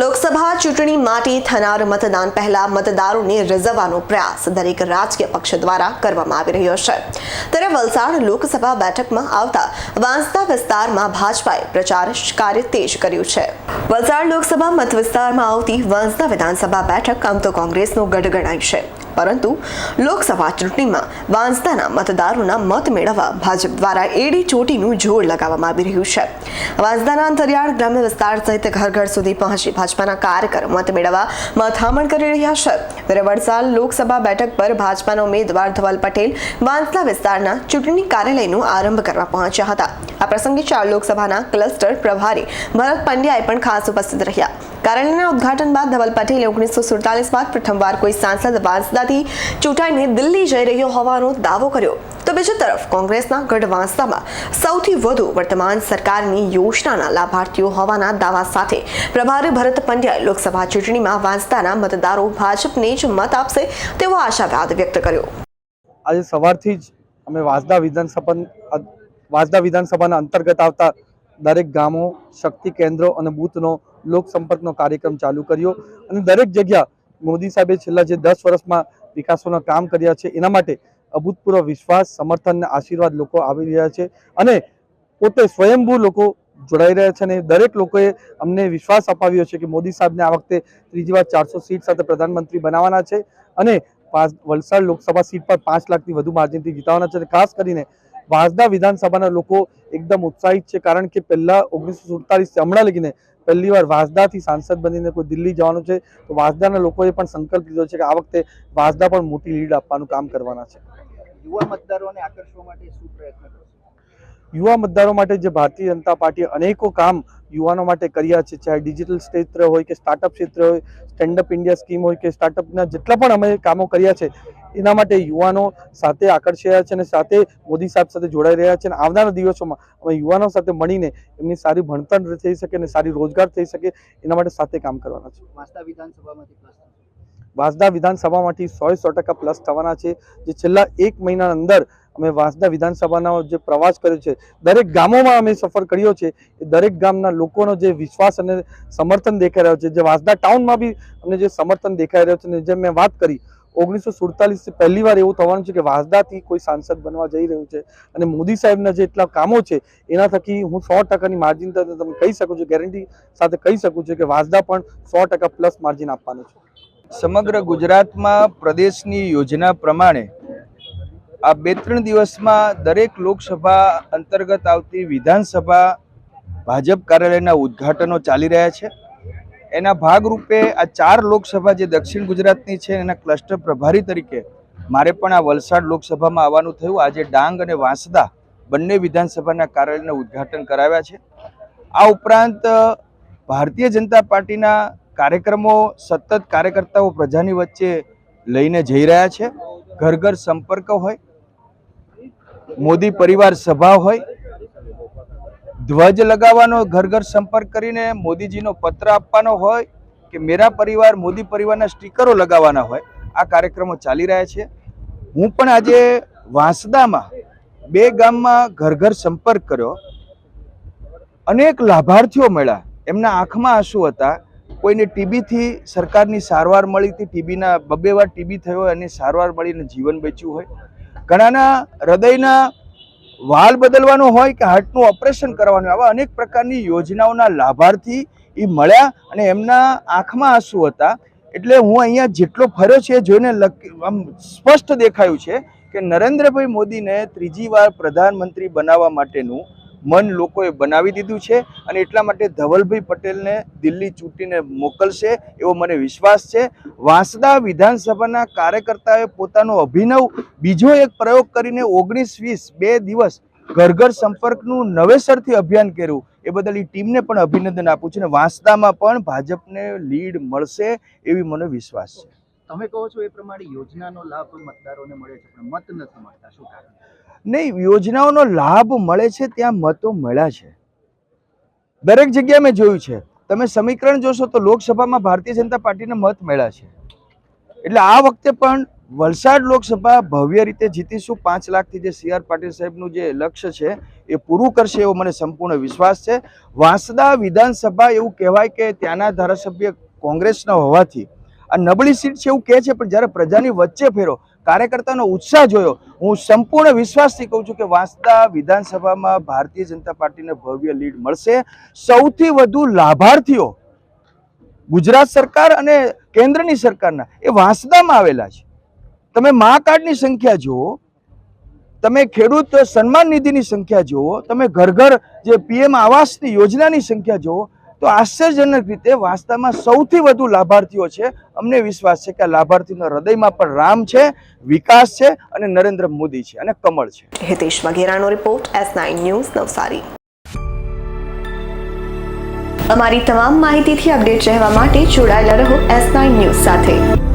લોકસભા ચૂંટણી માટે થનાર મતદાન પહેલા મતદારોને રીઝવવાનો પ્રયાસ દરેક રાજકીય પક્ષ દ્વારા કરવામાં આવી રહ્યો છે. ત્યારે વલસાડ લોકસભા બેઠકમાં આવતા વાંસદા વિસ્તારમાં ભાજપાએ પ્રચાર કાર્ય તેજ કર્યું છે. વલસાડ લોકસભા મત વિસ્તારમાં આવતી વાંસદા વિધાનસભા બેઠક આમ તો કોંગ્રેસનો ગઢ ગણાય છે. પરંતુ લોકસભા ચૂંટણીમાં વાંસદાના મતદારોના મત મેળવવા ભાજપ દ્વારા એડી ચોટીનું જોર લગાવવામાં આવી રહ્યું છે. વાંસદાના અંતરિયાળ ગ્રામ્ય વિસ્તાર સહિત ઘર ઘર સુધી પહોંચી ભાજપાના કાર્યકર મત મેળવવા મથામણ કરી રહ્યા છે. ત્યારે વલસાડ લોકસભા બેઠક પર ભાજપાના ઉમેદવાર ધવલ પટેલ વાંસલા વિસ્તારના ચૂંટણી કાર્યાલયનો આરંભ કરવા પહોંચ્યા હતા. આ પ્રસંગે ચાર લોકસભાના ક્લસ્ટર પ્રભારી ભરત પંડ્યાએ પણ ખાસ ઉપસ્થિત રહ્યા. કાર્યાલયના ઉદ્ઘાટન બાદ ધવલ પટેલે ઓગણીસો સુડતાલીસ બાદ પ્રથમવાર કોઈ સાંસદ વાંસદાથી ચૂંટાઈને દિલ્હી જઈ રહ્યો હોવાનો દાવો કર્યો. તો બીજી તરફ કોંગ્રેસના ગઢ વાંસદામાં સૌથી વધુ વર્તમાન સરકારની યોજનાના લાભાર્થીઓ હોવાના દાવા સાથે પ્રભારી ભરત પંડ્યાએ લોકસભા ચૂંટણીમાં વાંસદાના મતદારો ભાજપને જ મત આપશે તેવો આશાવાદ વ્યક્ત કર્યો. આજે સવારથી જ અમે વાંસદા વિધાનસભા, વાંસદા વિધાનસભાના અંતર્ગત આવતા દરેક ગામો, શક્તિ કેન્દ્રો અને બૂથનો લોકસંપર્કનો કાર્યક્રમ ચાલુ કર્યો અને દરેક જગ્યા મોદી સાહેબે છેલ્લા જે દસ વર્ષમાં વિકાસોના કામ કર્યા છે, એના માટે અભૂતપૂર્વ વિશ્વાસ, સમર્થન આશીર્વાદ લોકો આવી રહ્યા છે અને પોતે સ્વયંભૂ લોકો જોડાઈ રહ્યા છે અને દરેક લોકોએ અમને વિશ્વાસ અપાવ્યો છે કે મોદી સાહેબને આ વખતે ત્રીજી વાર ચારસો સીટ સાથે પ્રધાનમંત્રી બનાવવાના છે અને વલસાડ લોકસભા સીટ પર પાંચ લાખથી વધુ માર્જિનથી જીતવાના છે અને ખાસ કરીને વાંસદા વિધાનસભાના લોકો એકદમ ઉત્સાહિત છે કારણ કે પહેલા ઓગણીસો સુડતાલીસ હમણાં લગીને પહેલી વાર વાંસદાથી સાંસદ બનીને કોઈ દિલ્હી જવાનું છે તો વાંસદાના લોકોએ પણ સંકલ્પ લીધો છે કે આ વખતે વાંસદા પણ મોટી લીડ આપવાનું કામ કરવાના છે. યુવા મતદારોને આકર્ષવા માટે શું પ્રયત્ન કરશો? યુવા મતદારો માટે જે ભારતીય જનતા પાર્ટીએ અનેકો કામ યુવાનો માટે કર્યા છે ચાહે ડિજિટલ ક્ષેત્ર હોય કે સ્ટાર્ટઅપ ક્ષેત્ર હોય સ્ટેન્ડઅપ ઇન્ડિયા સ્કીમ હોય કે સ્ટાર્ટઅપના જેટલા પણ અમે કામો કર્યા છે એના માટે યુવાનો સાથે આકર્ષાયા છે અને સાથે મોદી સાહેબ સાથે જોડાઈ રહ્યા છે અને આવનારા દિવસોમાં અમે યુવાનો સાથે મળીને એમની સારી ભણતર થઈ શકે અને સારી રોજગાર થઈ શકે એના માટે સાથે કામ કરવાના છે. વાંસદા વિધાનસભામાંથી વાંસદા વિધાનસભામાંથી સો સો ટકા પ્લસ થવાના છે. જે છેલ્લા એક મહિના અંદર અમે વાંસદા વિધાનસભાનો જે પ્રવાસ કર્યો છે દરેક ગામોમાં અમે સફર કર્યો છે. એ દરેક ગામના લોકોનો જે વિશ્વાસ અને સમર્થન દેખાઈ રહ્યો છે. જે વાંસદા ટાઉનમાં બી અમને જે સમર્થન દેખાઈ રહ્યો છે અને જેમ મેં વાત કરી ઓગણીસો સુડતાલીસ પહેલી વાર એવું થવાનું છે કે વાસદાથી કોઈ સાંસદ બનવા જઈ રહ્યું છે અને મોદી સાહેબના જે એટલા કામો છે, એના થકી હું સો ટકાની માર્જિન તમે કહી શકું છું ગેરંટી સાથે કહી શકું છું કે વાસદા પણ સો ટકા પ્લસ માર્જિન આપવાનું છે. સમગ્ર ગુજરાતમાં પ્રદેશની યોજના પ્રમાણે આ બે ત્રણ દિવસમાં દરેક લોકસભા અંતર્ગત આવતી વિધાનસભા ભાજપ કાર્યાલયના ઉદ્ઘાટનો ચાલી રહ્યા છે. એના ભાગરૂપે આ ચાર લોકસભા જે દક્ષિણ ગુજરાતની છે એના ક્લસ્ટર પ્રભારી તરીકે મારે પણ આ વલસાડ લોકસભામાં આવવાનું થયું. આજે ડાંગ અને વાંસદા બંને વિધાનસભાના કાર્યાલયના ઉદ્ઘાટન કરાવ્યા છે. આ ઉપરાંત ભારતીય જનતા પાર્ટીના કાર્યક્રમો સતત કાર્યકર્તાઓ પ્રજાની વચ્ચે લઈને જઈ રહ્યા છે. ઘર ઘર સંપર્ક હોય, મોદી પરિવાર સભા હોય ધ્વજ લગાવવાનો ઘર ઘર સંપર્ક કરીને મોદીજીનો પત્ર આપવાનો હોય કે મેરા પરિવાર, મોદી પરિવારના સ્ટીકરો લગાવવાના હોય, આ કાર્યક્રમો ચાલી રહ્યા છે. હું પણ આજે વાંસદામાં બે ગામમાં ઘર ઘર સંપર્ક કર્યો. અનેક લાભાર્થીઓ મળ્યા. એમના આંખમાં આંસુ હતા. કોઈને ટીબીથી સરકારની સારવાર મળી હતી. ટીબીના બબ્બે વાર ટીબી થયો અને સારવાર મળીને જીવન બચ્યું હોય. ઘણાના હૃદયના વાલ બદલવાનો હોય કે હાર્ટનું ઓપરેશન કરવાનું આવા અનેક પ્રકારની યોજનાઓના લાભાર્થી એ મળ્યા અને એમના આંખમાં આંસુ હતા. એટલે હું અહીંયા જેટલો ફર્યો છે, જોઈને આમ સ્પષ્ટ દેખાયું છે કે નરેન્દ્રભાઈ મોદીને ત્રીજી વાર પ્રધાનમંત્રી બનાવવા માટેનું મન લોકોએ બનાવી દીધું છે અને એટલા માટે ધવલભાઈ પટેલને દિલ્હી ચૂંટીને મોકલશે એવો મને વિશ્વાસ છે. વાંસદા વિધાનસભાના કાર્યકર્તાએ પોતાનો અભિનવ બીજો એક પ્રયોગ કરીને ઓગણીસ વીસ બે દિવસ ઘર ઘર સંપર્કનું નવેસરથી અભિયાન કર્યું. એ બદલ એ ટીમને પણ અભિનંદન આપું છું અને વાંસદામાં પણ ભાજપને લીડ મળશે એવી મને વિશ્વાસ છે. તમે કહો છો એ પ્રમાણે યોજનાનો લાભ મતદારોને મળે છે, પણ મત નથી મળતા. શું કારણ? નહીં, યોજનાઓનો લાભ મળે છે, ત્યાં મતો મળ્યા છે. દરેક જગ્યાએ મેં જોયું છે. તમે સમીકરણ જોશો તો લોકસભામાં ભારતીય જનતા પાર્ટીને મત મળ્યા છે. એટલે આ વખતે પણ વલસાડ લોકસભા ભવ્ય રીતે જીતીશું. પાંચ લાખથી જે સી આર પાટીલ સાહેબનું જે લક્ષ્ય છે, એ પૂરું કરશે એવો મને સંપૂર્ણ વિશ્વાસ છે. વાંસદા વિધાનસભા એવું કહેવાય કે ત્યાંના ધારાસભ્ય કોંગ્રેસના હોવાથી આ નબળી સીટ છે એવું કહે છે, પણ જ્યારે પ્રજાની વચ્ચે ફેરો, કાર્યકર્તાનો ઉત્સાહ જોયો, હું સંપૂર્ણ વિશ્વાસથી કહું છું કે વાંસદા વિધાનસભામાં ભારતીય જનતા પાર્ટીને ભવ્ય લીડ મળશે. સૌથી વધુ લાભાર્થીઓ ગુજરાત સરકાર અને કેન્દ્રની સરકારના, એ વાંસદામાં આવેલા છે. તમે મા કાર્ડની સંખ્યા જુઓ, તમે ખેડૂત સન્માન નિધિની સંખ્યા જુઓ, તમે ઘર ઘર જે પીએમ આવાસની યોજનાની સંખ્યા જુઓ તો આશ્ચર્યજનક રીતે વાસ્તવમાં સૌથી વધુ લાભાર્થીઓ છે, અમને વિશ્વાસ છે કે લાભાર્થીના હૃદયમાં પણ રામ છે, વિકાસ છે અને નરેન્દ્ર મોદી છે અને કમળ છે. Hitesh વગેરાનો report, S nine news, Navsari. અમારી તમામ માહિતીથી અપડેટ રહેવા માટે જોડાયેલા રહો એસ નાઇન ન્યૂઝ સાથે.